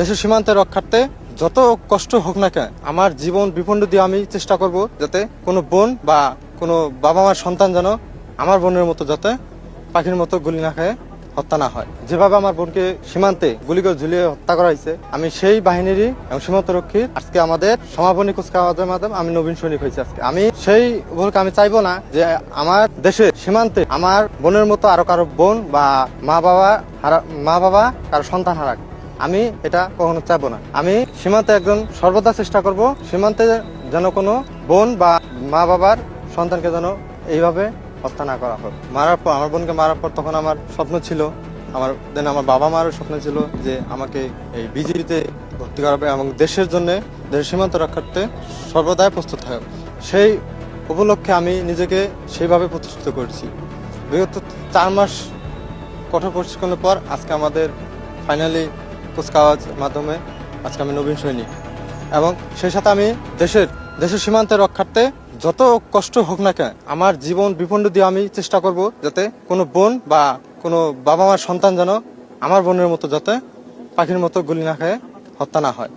দেশের সীমান্তে রক্ষার্থে যত কষ্ট হোক না কেন আমার জীবন বিপন্ন দিয়ে আমি চেষ্টা করব যাতে কোনো বোন বা কোনো বাবা মার সন্তান যেন আমার বোনের মতো যাতে পাখির মতো গুলি না খায় হত্যা না হয়। যেভাবে আমার বোনকে সীমান্তে গুলি করে ঝুলিয়ে হত্যা করা হয়েছে, আমি সেই বাহিনীরই এবং সীমান্ত রক্ষীর আজকে আমাদের সমাপনী কুচকাওয়াজের মাধ্যমে আমি নবীন সৈনিক হয়েছে আজকে। আমি সেই ভুলকে আমি চাইব না যে আমার দেশে সীমান্তে আমার বোনের মতো আরও কারও বোন বা মা বাবা মা বাবা কারও সন্তান হারাক। আমি এটা কখনো চাইব না। আমি সীমান্তে একজন সর্বদা চেষ্টা করব, সীমান্তে যেন কোনো বোন বা মা বাবার সন্তানকে যেন এইভাবে হত্যা না করা হোক। মারার পর, আমার বোনকে মারার পর তখন আমার স্বপ্ন ছিল, আমার, দেন আমার বাবা মারও স্বপ্ন ছিল যে আমাকে এই বিজেপিতে ভর্তি করাবে এবং দেশের জন্য, দেশের সীমান্ত রক্ষার্থে সর্বদাই প্রস্তুত হয় সেই উপলক্ষে আমি নিজেকে সেইভাবে প্রতিষ্ঠিত করেছি। বিগত চার মাস কঠোর প্রশিক্ষণের পর আজকে আমাদের ফাইনালি কুচকাওয়াজ মাধ্যমে আজকে আমি নবীন সৈনিক। এবং সেই সাথে আমি দেশের দেশের সীমান্তে রক্ষার্থে যত কষ্ট হোক না কেন আমার জীবন বিপন্ন দিয়ে আমি চেষ্টা করব যাতে কোনো বোন বা কোনো বাবা মার সন্তান যেন আমার বোনের মতো যাতে পাখির মতো গুলি না খেয়ে হত্যা না হয়।